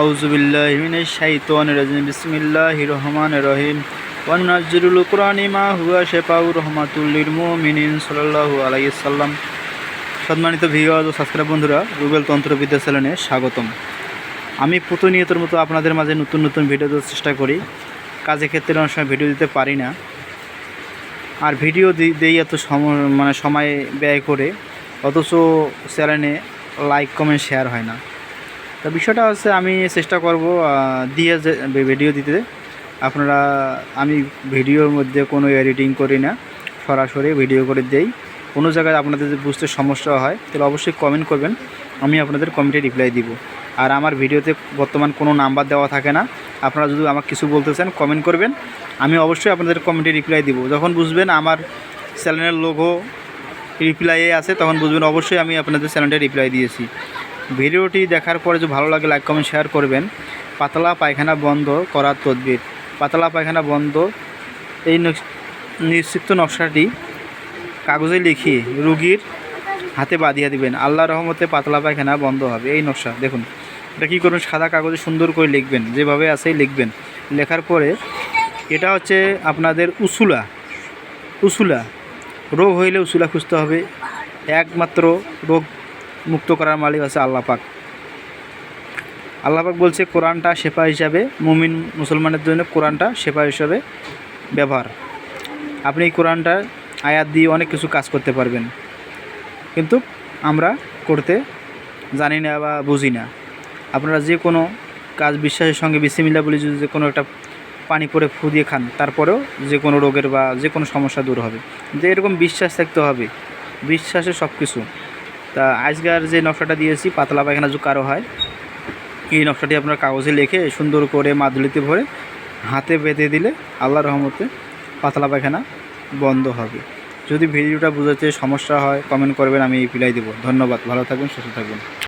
আউজুবিল্লাহিমিন শাইতান রাজিম। বিসমিল্লাহ রহমান রহিম। ওয়ানাজ্জিরুল কুরআনি মা হুয়া শেফাউর রহমাতুল্লিল মুমিনিন সাল্লাল্লাহু আলাইহি সাল্লাম সম্মানিত ভিউয়ার ও সাবস্ক্রাইব বন্ধুরা, গুগল তন্ত্রবিদ্যা চ্যানেলে স্বাগতম। আমি প্রতিনিয়তর মতো আপনাদের মাঝে নতুন নতুন ভিডিও দেওয়ার চেষ্টা করি। কাজের ক্ষেত্রে অনেক সময় ভিডিও দিতে পারি না। আর ভিডিও দেই এত মানে সময় ব্যয় করে। অথচ চ্যানেলে লাইক, কমেন্ট, শেয়ার হয় না। তো বিষয়টা হচ্ছে আমি চেষ্টা করব দিয়ে যে ভিডিও দিতে। আপনারা, আমি ভিডিওর মধ্যে কোনো এডিটিং করি না, সরাসরি ভিডিও করে দেই। কোনো জায়গায় আপনাদের যদি বুঝতে সমস্যা হয়, তাহলে অবশ্যই কমেন্ট করবেন, আমি আপনাদের কমেন্টে রিপ্লাই দিব। আর আমার ভিডিওতে বর্তমান কোনো নাম্বার দেওয়া থাকে না, আপনারা যদি আমাকে কিছু বলতে চান কমেন্ট করবেন, আমি অবশ্যই আপনাদের কমেন্টে রিপ্লাই দিব। যখন বুঝবেন আমার চ্যানেলের লোগো রিপ্লাইয়ে আছে, তখন বুঝবেন অবশ্যই আমি আপনাদের চ্যানেলটা রিপ্লাই দিয়েছি। ভিডিওটি দেখার পরে যদি ভালো লাগে লাইক কমেন্ট শেয়ার করবেন। পাতলা পায়খানা বন্ধ করার তদবির। পাতলা পায়খানা বন্ধ। এই নিশ্চিত নকশাটি কাগজে লিখিয়ে রুগীর হাতে বাঁধিয়ে দিবেন। আল্লাহ রহমতে পাতলা পায়খানা বন্ধ হবে। এই নকশা, দেখুন। এটা কী করবেন? সাদা কাগজে সুন্দর করে লিখবেন। যেভাবে আছে লিখবেন। লেখার পরে এটা হচ্ছে আপনাদের উসুলা। উসুলা। রোগ হইলে উসুলা খুঁজতে হবে। একমাত্র রোগ মুক্ত করার মালিক আছে আল্লাহ পাক। আল্লাহ পাক বলছে, কোরআনটা শেফা হিসাবে, মুমিন মুসলমানের জন্য কোরআনটা শেফা হিসাবে ব্যবহার। আপনি এই কোরআনটা আয়াত দিয়ে অনেক কিছু কাজ করতে পারবেন। কিন্তু আমরা করতে জানি না বা বুঝি না। আপনারা যে কোনো কাজ বিশ্বাসের সঙ্গে বিসিমিল্লা বলে যদি যে কোনো একটা পানি পরে ফু দিয়ে খান, তারপরেও যে কোনো রোগের বা যে কোনো সমস্যা দূর হবে। যে এরকম বিশ্বাস থাকতে হবে। বিশ্বাসে সব কিছু তা আজকার যে নকশাটা দিয়েছি, পাতলা পায়খানা কারও হয়, এই নকশাটি আপনার কাগজে লিখে সুন্দর করে মাদুলিতে ভরে হাতে বেঁধে দিলে আল্লাহ রহমতে পাতলা পায়খানা বন্ধ হবে। যদি ভিডিওটা বুঝাতে সমস্যা হয় কমেন্ট করবেন, আমি রিপ্লাই দেবো। ধন্যবাদ, ভালো থাকবেন, সুস্থ থাকবেন।